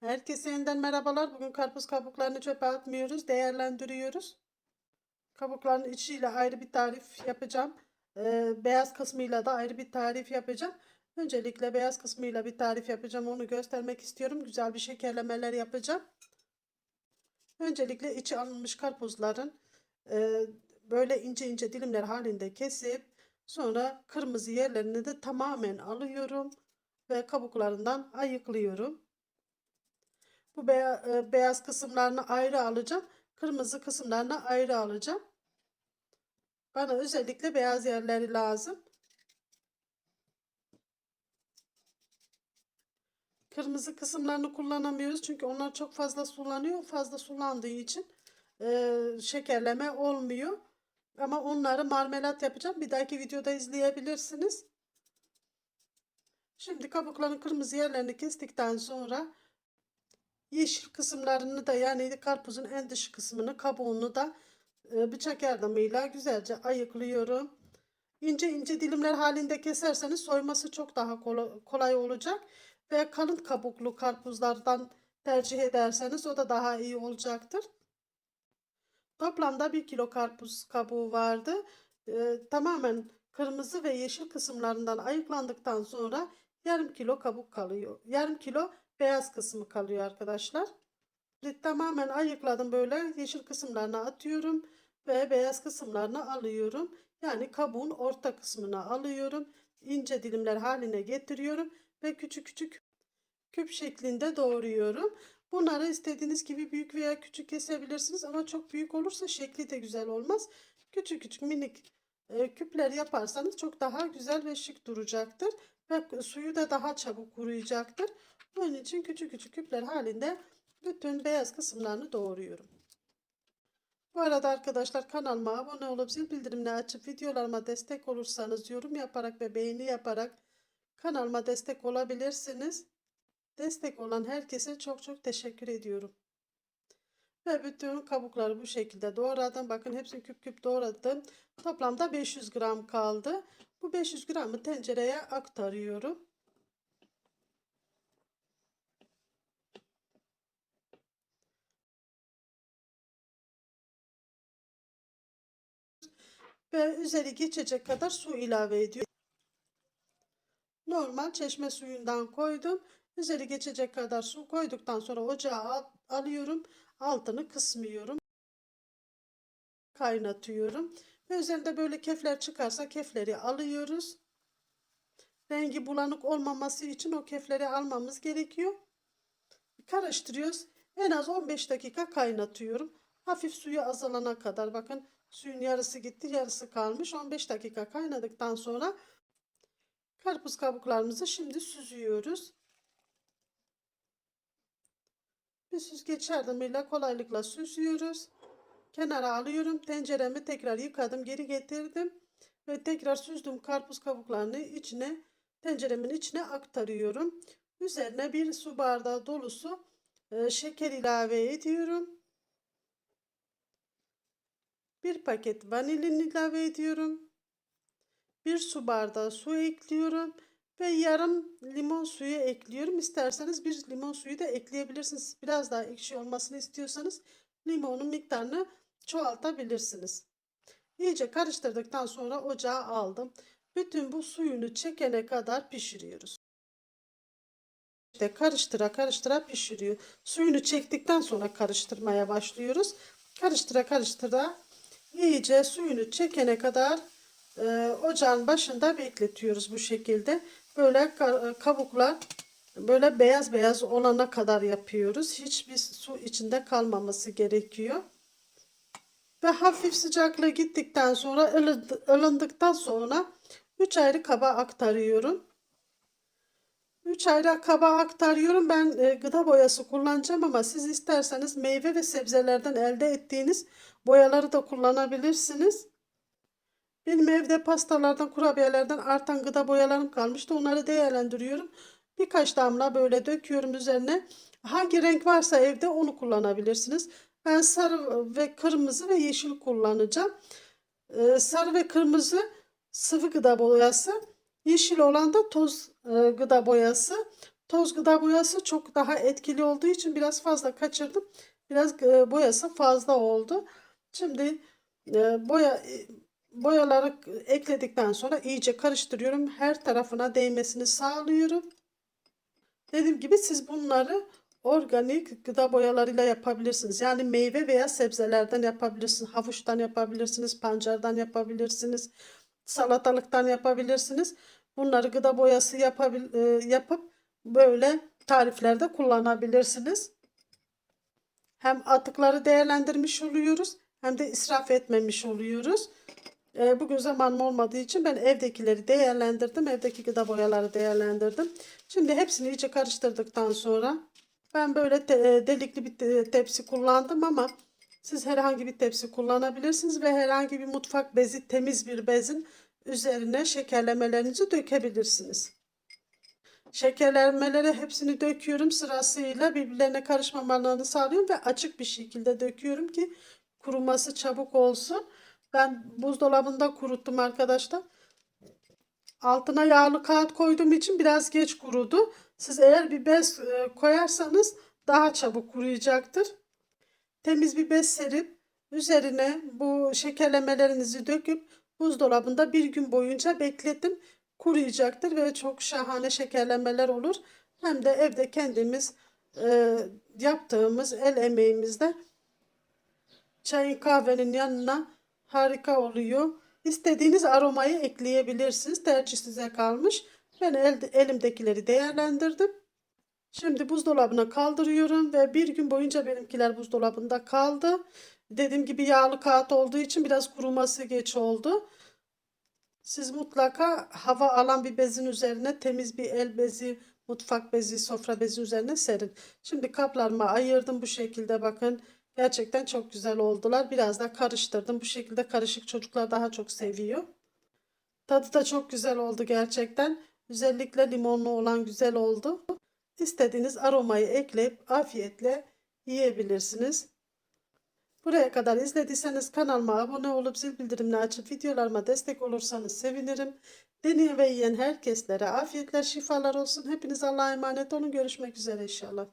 Herkese yeniden merhabalar. Bugün karpuz kabuklarını çöpe atmıyoruz, değerlendiriyoruz. Kabukların içiyle ayrı bir tarif yapacağım. Ee, beyaz kısmıyla da ayrı bir tarif yapacağım. Öncelikle beyaz kısmıyla bir tarif yapacağım. Onu göstermek istiyorum. Güzel bir şekerlemeler yapacağım. Öncelikle içi alınmış karpuzların e, böyle ince ince dilimler halinde kesip sonra kırmızı yerlerini de tamamen alıyorum ve kabuklarından ayıklıyorum. Bu e, beyaz kısımlarını ayrı alacağım. Kırmızı kısımlarını ayrı alacağım. Bana özellikle beyaz yerleri lazım. Kırmızı kısımlarını kullanamıyoruz çünkü onlar çok fazla sulanıyor. Fazla sulandığı için e, şekerleme olmuyor. Ama onları marmelat yapacağım. Bir dahaki videoda izleyebilirsiniz. Şimdi kabukların kırmızı yerlerini kestikten sonra yeşil kısımlarını da yani karpuzun en dış kısmını kabuğunu da e, bıçak yardımıyla güzelce ayıklıyorum. İnce ince dilimler halinde keserseniz soyması çok daha kolay, olacak ve kalın kabuklu karpuzlardan tercih ederseniz o da daha iyi olacaktır. Toplamda 1 kilo karpuz kabuğu vardı. E, tamamen kırmızı ve yeşil kısımlarından ayıklandıktan sonra yarım kilo kabuk kalıyor. Yarım kilo beyaz kısmı kalıyor arkadaşlar. Tamamen ayıkladım böyle yeşil kısımlarına atıyorum ve beyaz kısımlarını alıyorum. Yani kabuğun orta kısmına alıyorum. İnce dilimler haline getiriyorum ve küçük küçük küp şeklinde doğruyorum. Bunları istediğiniz gibi büyük veya küçük kesebilirsiniz ama çok büyük olursa şekli de güzel olmaz. Küçük küçük minik e, küpler yaparsanız çok daha güzel ve şık duracaktır ve suyu da daha çabuk kuruyacaktır. Onun için küçük küçük küpler halinde bütün beyaz kısımlarını doğruyorum. Bu arada arkadaşlar kanalıma abone olup zil bildirimini açıp videolarıma destek olursanız yorum yaparak ve beğeni yaparak kanalıma destek olabilirsiniz. Destek olan herkese çok çok teşekkür ediyorum. Ve bütün kabukları bu şekilde doğradım. Bakın hepsini küp küp doğradım. Toplamda 500 gram kaldı. Bu 500 gramı tencereye aktarıyorum. Ve üzeri geçecek kadar su ilave ediyorum. Normal çeşme suyundan koydum. Üzeri geçecek kadar su koyduktan sonra ocağa al- alıyorum. Altını kısmıyorum. Kaynatıyorum. Ve üzerinde böyle kefler çıkarsa kefleri alıyoruz. Rengi bulanık olmaması için o kefleri almamız gerekiyor. Karıştırıyoruz. En az 15 dakika kaynatıyorum. Hafif suyu azalana kadar bakın suyun yarısı gitti yarısı kalmış. 15 dakika kaynadıktan sonra karpuz kabuklarımızı şimdi süzüyoruz. Bir süzgeç yardımıyla kolaylıkla süzüyoruz. Kenara alıyorum. Tenceremi tekrar yıkadım. Geri getirdim. Ve tekrar süzdüğüm karpuz kabuklarını içine tenceremin içine aktarıyorum. Üzerine bir su bardağı dolusu e, şeker ilave ediyorum. Bir paket vanilin ilave ediyorum. Bir su bardağı su ekliyorum. Ve yarım limon suyu ekliyorum. İsterseniz bir limon suyu da ekleyebilirsiniz. Biraz daha ekşi olmasını istiyorsanız limonun miktarını çoğaltabilirsiniz. İyice karıştırdıktan sonra ocağa aldım. Bütün bu suyunu çekene kadar pişiriyoruz. İşte karıştıra karıştıra pişiriyor. Suyunu çektikten sonra karıştırmaya başlıyoruz. Karıştıra karıştıra iyice suyunu çekene kadar e, ocağın başında bekletiyoruz bu şekilde. Böyle ka- kabuklar böyle beyaz beyaz olana kadar yapıyoruz. Hiçbir su içinde kalmaması gerekiyor. Ve hafif sıcaklığı gittikten sonra ılındı- ılındıktan sonra 3 ayrı kaba aktarıyorum. 3 ayrı kaba aktarıyorum. Ben e, gıda boyası kullanacağım ama siz isterseniz meyve ve sebzelerden elde ettiğiniz boyaları da kullanabilirsiniz. Benim evde pastalardan, kurabiyelerden artan gıda boyalarım kalmıştı. Onları değerlendiriyorum. Birkaç damla böyle döküyorum üzerine. Hangi renk varsa evde onu kullanabilirsiniz. Ben sarı ve kırmızı ve yeşil kullanacağım. Ee, sarı ve kırmızı sıvı gıda boyası. Yeşil olan da toz e, gıda boyası. Toz gıda boyası çok daha etkili olduğu için biraz fazla kaçırdım. Biraz e, boyası fazla oldu. Şimdi e, boya boyaları ekledikten sonra iyice karıştırıyorum. Her tarafına değmesini sağlıyorum. Dediğim gibi siz bunları organik gıda boyalarıyla yapabilirsiniz. Yani meyve veya sebzelerden yapabilirsiniz. Havuçtan yapabilirsiniz, pancardan yapabilirsiniz, salatalıktan yapabilirsiniz. Bunları gıda boyası yapabil, e, yapıp böyle tariflerde kullanabilirsiniz. Hem atıkları değerlendirmiş oluyoruz hem de israf etmemiş oluyoruz. E, bugün zamanım olmadığı için ben evdekileri değerlendirdim. Evdeki gıda boyaları değerlendirdim. Şimdi hepsini iyice karıştırdıktan sonra ben böyle te, e, delikli bir te- tepsi kullandım ama siz herhangi bir tepsi kullanabilirsiniz ve herhangi bir mutfak bezi, temiz bir bezin üzerine şekerlemelerinizi dökebilirsiniz. Şekerlemeleri hepsini döküyorum sırasıyla birbirlerine karışmamalarını sağlıyorum ve açık bir şekilde döküyorum ki kuruması çabuk olsun. Ben buzdolabında kuruttum arkadaşlar. Altına yağlı kağıt koyduğum için biraz geç kurudu. Siz eğer bir bez e, koyarsanız daha çabuk kuruyacaktır. Temiz bir bez serip üzerine bu şekerlemelerinizi döküp buzdolabında bir gün boyunca bekletin. Kuruyacaktır ve çok şahane şekerlemeler olur. Hem de evde kendimiz e, yaptığımız el emeğimizde çayın kahvenin yanına harika oluyor. İstediğiniz aromayı ekleyebilirsiniz. Tercih size kalmış. Ben elde, elimdekileri değerlendirdim. Şimdi buzdolabına kaldırıyorum ve bir gün boyunca benimkiler buzdolabında kaldı. Dediğim gibi yağlı kağıt olduğu için biraz kuruması geç oldu. Siz mutlaka hava alan bir bezin üzerine temiz bir el bezi, mutfak bezi, sofra bezi üzerine serin. Şimdi kaplarıma ayırdım bu şekilde bakın. Gerçekten çok güzel oldular. Biraz da karıştırdım. Bu şekilde karışık çocuklar daha çok seviyor. Tadı da çok güzel oldu gerçekten. Özellikle limonlu olan güzel oldu. İstediğiniz aromayı ekleyip afiyetle yiyebilirsiniz. Buraya kadar izlediyseniz kanalıma abone olup zil bildirimini açıp videolarıma destek olursanız sevinirim. Deneyen ve yiyen herkeslere afiyetler şifalar olsun. Hepiniz Allah'a emanet olun. Görüşmek üzere inşallah.